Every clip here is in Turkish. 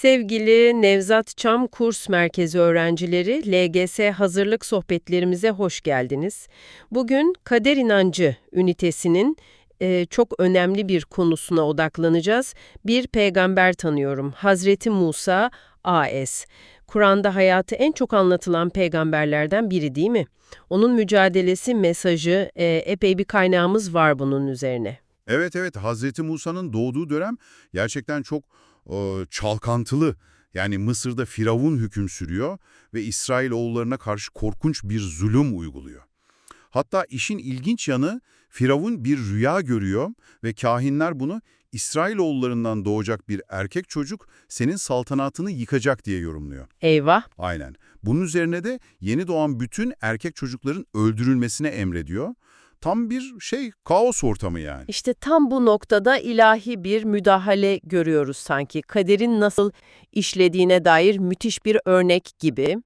Sevgili Nevzat Çam Kurs Merkezi öğrencileri, LGS hazırlık sohbetlerimize hoş geldiniz. Bugün kader inancı ünitesinin e, çok önemli bir konusuna odaklanacağız. Bir peygamber tanıyorum, Hazreti Musa A.S. Kur'an'da hayatı en çok anlatılan peygamberlerden biri değil mi? Onun mücadelesi, mesajı, e, epey bir kaynağımız var bunun üzerine. Evet evet Hazreti Musa'nın doğduğu dönem gerçekten çok e, çalkantılı. Yani Mısır'da Firavun hüküm sürüyor ve İsrail oğullarına karşı korkunç bir zulüm uyguluyor. Hatta işin ilginç yanı Firavun bir rüya görüyor ve kahinler bunu İsrail oğullarından doğacak bir erkek çocuk senin saltanatını yıkacak diye yorumluyor. Eyvah! Aynen. Bunun üzerine de yeni doğan bütün erkek çocukların öldürülmesine emrediyor. Tam bir şey kaos ortamı yani. İşte tam bu noktada ilahi bir müdahale görüyoruz sanki. Kaderin nasıl işlediğine dair müthiş bir örnek gibi.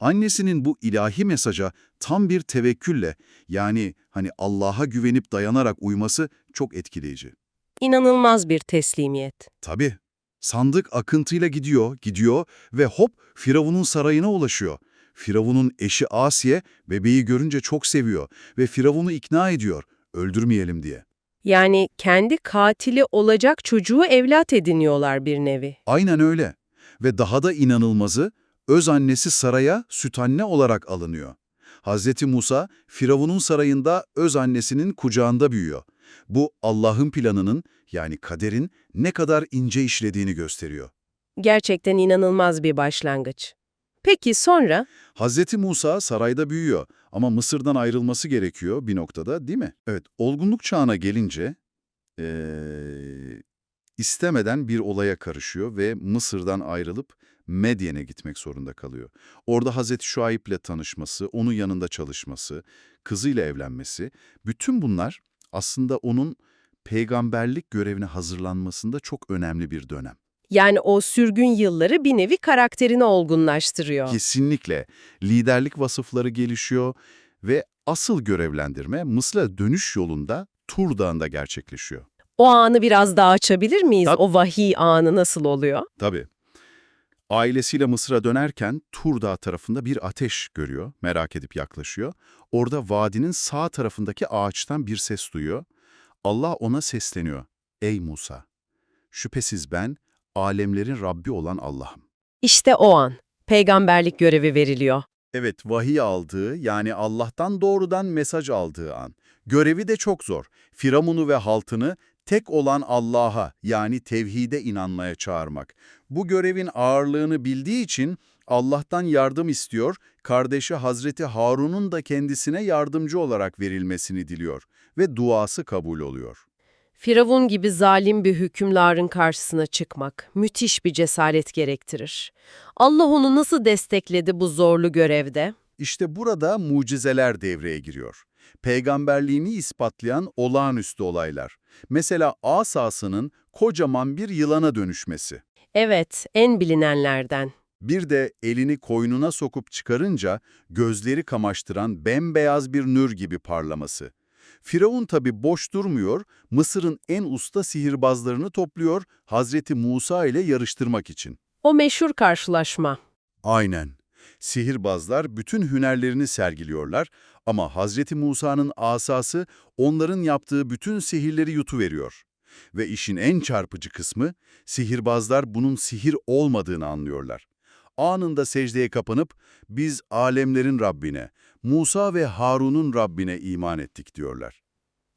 Annesinin bu ilahi mesaja tam bir tevekkülle yani hani Allah'a güvenip dayanarak uyması çok etkileyici. İnanılmaz bir teslimiyet. Tabii. Sandık akıntıyla gidiyor, gidiyor ve hop Firavun'un sarayına ulaşıyor. Firavun'un eşi Asiye bebeği görünce çok seviyor ve Firavun'u ikna ediyor, öldürmeyelim diye. Yani kendi katili olacak çocuğu evlat ediniyorlar bir nevi. Aynen öyle. Ve daha da inanılmazı, öz annesi saraya süt anne olarak alınıyor. Hz. Musa, Firavun'un sarayında öz annesinin kucağında büyüyor. Bu Allah'ın planının yani kaderin ne kadar ince işlediğini gösteriyor. Gerçekten inanılmaz bir başlangıç. Peki sonra? Hz. Musa sarayda büyüyor ama Mısır'dan ayrılması gerekiyor bir noktada değil mi? Evet, olgunluk çağına gelince ee, istemeden bir olaya karışıyor ve Mısır'dan ayrılıp Medyen'e gitmek zorunda kalıyor. Orada Hz. Şuayb'le tanışması, onun yanında çalışması, kızıyla evlenmesi, bütün bunlar aslında onun peygamberlik görevine hazırlanmasında çok önemli bir dönem. Yani o sürgün yılları bir nevi karakterini olgunlaştırıyor. Kesinlikle. Liderlik vasıfları gelişiyor ve asıl görevlendirme Mısır'a dönüş yolunda Tur Dağı'nda gerçekleşiyor. O anı biraz daha açabilir miyiz? Tabii. O vahiy anı nasıl oluyor? Tabii. Ailesiyle Mısır'a dönerken Tur Dağı tarafında bir ateş görüyor, merak edip yaklaşıyor. Orada vadinin sağ tarafındaki ağaçtan bir ses duyuyor. Allah ona sesleniyor. Ey Musa! Şüphesiz ben, alemlerin Rabbi olan Allah'ım. İşte o an. Peygamberlik görevi veriliyor. Evet, vahiy aldığı yani Allah'tan doğrudan mesaj aldığı an. Görevi de çok zor. Firavun'u ve haltını tek olan Allah'a yani tevhide inanmaya çağırmak. Bu görevin ağırlığını bildiği için Allah'tan yardım istiyor, kardeşi Hazreti Harun'un da kendisine yardımcı olarak verilmesini diliyor ve duası kabul oluyor. Firavun gibi zalim bir hükümdarın karşısına çıkmak müthiş bir cesaret gerektirir. Allah onu nasıl destekledi bu zorlu görevde? İşte burada mucizeler devreye giriyor. Peygamberliğini ispatlayan olağanüstü olaylar. Mesela asasının kocaman bir yılana dönüşmesi. Evet, en bilinenlerden. Bir de elini koynuna sokup çıkarınca gözleri kamaştıran bembeyaz bir nür gibi parlaması. Firavun tabi boş durmuyor, Mısır'ın en usta sihirbazlarını topluyor Hazreti Musa ile yarıştırmak için. O meşhur karşılaşma. Aynen. Sihirbazlar bütün hünerlerini sergiliyorlar ama Hazreti Musa'nın asası onların yaptığı bütün sihirleri yutuveriyor. Ve işin en çarpıcı kısmı, sihirbazlar bunun sihir olmadığını anlıyorlar. Anında secdeye kapanıp, biz alemlerin Rabbine, Musa ve Harun'un Rabbine iman ettik diyorlar.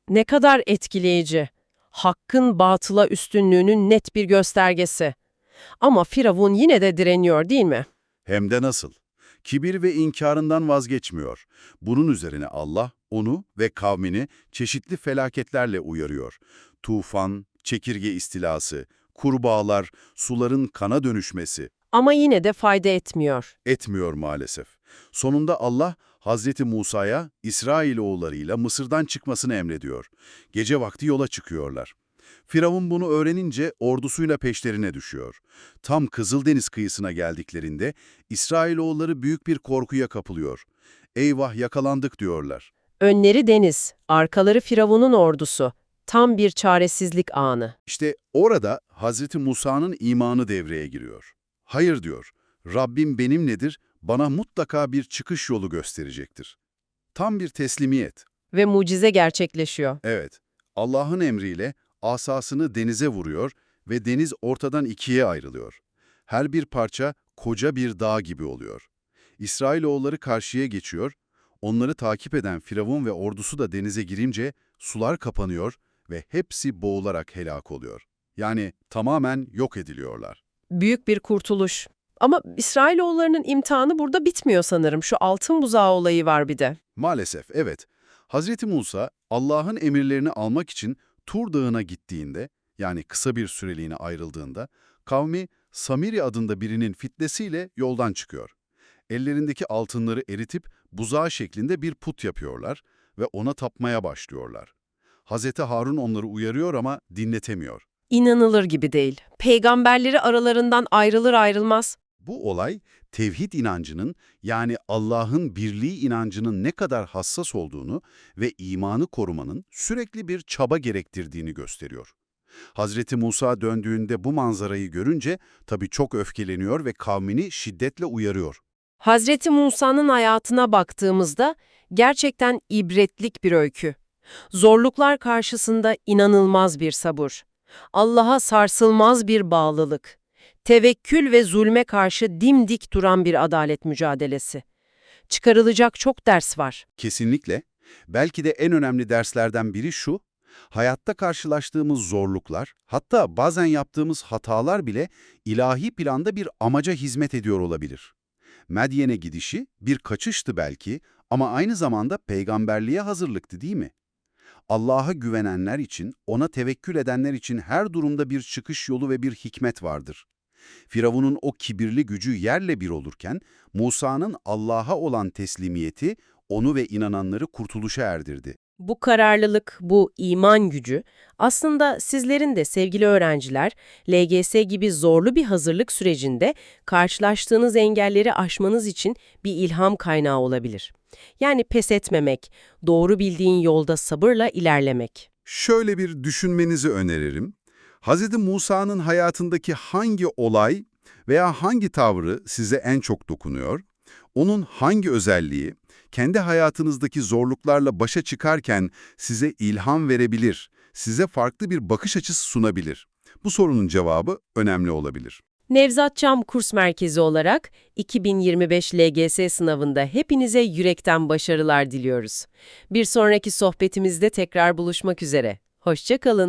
Ne kadar etkileyici. Hakkın batıla üstünlüğünün net bir göstergesi. Ama Firavun yine de direniyor değil mi? Hem de nasıl? Kibir ve inkarından vazgeçmiyor. Bunun üzerine Allah onu ve kavmini çeşitli felaketlerle uyarıyor. Tufan, çekirge istilası, kurbağalar, suların kana dönüşmesi Ama yine de fayda etmiyor. etmiyor maalesef. Sonunda Allah Hazreti Musa'ya İsrailoğullarıyla Mısır'dan çıkmasını emrediyor. Gece vakti yola çıkıyorlar. Firavun bunu öğrenince ordusuyla peşlerine düşüyor. Tam Kızıldeniz kıyısına geldiklerinde İsrailoğulları büyük bir korkuya kapılıyor. Eyvah yakalandık diyorlar. Önleri deniz, arkaları Firavun'un ordusu. Tam bir çaresizlik anı. İşte orada Hazreti Musa'nın imanı devreye giriyor. Hayır diyor, Rabbim benimledir, bana mutlaka bir çıkış yolu gösterecektir. Tam bir teslimiyet. Ve mucize gerçekleşiyor. Evet, Allah'ın emriyle asasını denize vuruyor ve deniz ortadan ikiye ayrılıyor. Her bir parça koca bir dağ gibi oluyor. İsrailoğulları karşıya geçiyor, onları takip eden Firavun ve ordusu da denize girince sular kapanıyor ve hepsi boğularak helak oluyor. Yani tamamen yok ediliyorlar. Büyük bir kurtuluş. Ama İsrailoğullarının imtihanı burada bitmiyor sanırım. Şu altın buzağı olayı var bir de. Maalesef evet. Hazreti Musa Allah'ın emirlerini almak için Tur Dağı'na gittiğinde, yani kısa bir süreliğine ayrıldığında, kavmi Samiri adında birinin fitnesiyle yoldan çıkıyor. Ellerindeki altınları eritip buzağı şeklinde bir put yapıyorlar ve ona tapmaya başlıyorlar. Hazreti Harun onları uyarıyor ama dinletemiyor. İnanılır gibi değil. Peygamberleri aralarından ayrılır ayrılmaz. Bu olay tevhid inancının yani Allah'ın birliği inancının ne kadar hassas olduğunu ve imanı korumanın sürekli bir çaba gerektirdiğini gösteriyor. Hazreti Musa döndüğünde bu manzarayı görünce tabii çok öfkeleniyor ve kavmini şiddetle uyarıyor. Hazreti Musa'nın hayatına baktığımızda gerçekten ibretlik bir öykü. Zorluklar karşısında inanılmaz bir sabır. Allah'a sarsılmaz bir bağlılık. Tevekkül ve zulme karşı dimdik duran bir adalet mücadelesi. Çıkarılacak çok ders var. Kesinlikle. Belki de en önemli derslerden biri şu, hayatta karşılaştığımız zorluklar, hatta bazen yaptığımız hatalar bile ilahi planda bir amaca hizmet ediyor olabilir. Medyen'e gidişi bir kaçıştı belki ama aynı zamanda peygamberliğe hazırlıktı değil mi? Allah'a güvenenler için, ona tevekkül edenler için her durumda bir çıkış yolu ve bir hikmet vardır. Firavun'un o kibirli gücü yerle bir olurken, Musa'nın Allah'a olan teslimiyeti onu ve inananları kurtuluşa erdirdi. Bu kararlılık, bu iman gücü aslında sizlerin de sevgili öğrenciler LGS gibi zorlu bir hazırlık sürecinde karşılaştığınız engelleri aşmanız için bir ilham kaynağı olabilir. Yani pes etmemek, doğru bildiğin yolda sabırla ilerlemek. Şöyle bir düşünmenizi öneririm. Hz. Musa'nın hayatındaki hangi olay veya hangi tavrı size en çok dokunuyor? Onun hangi özelliği kendi hayatınızdaki zorluklarla başa çıkarken size ilham verebilir, size farklı bir bakış açısı sunabilir? Bu sorunun cevabı önemli olabilir. Nevzat Çam Kurs Merkezi olarak 2025 LGS sınavında hepinize yürekten başarılar diliyoruz. Bir sonraki sohbetimizde tekrar buluşmak üzere. Hoşça kalın.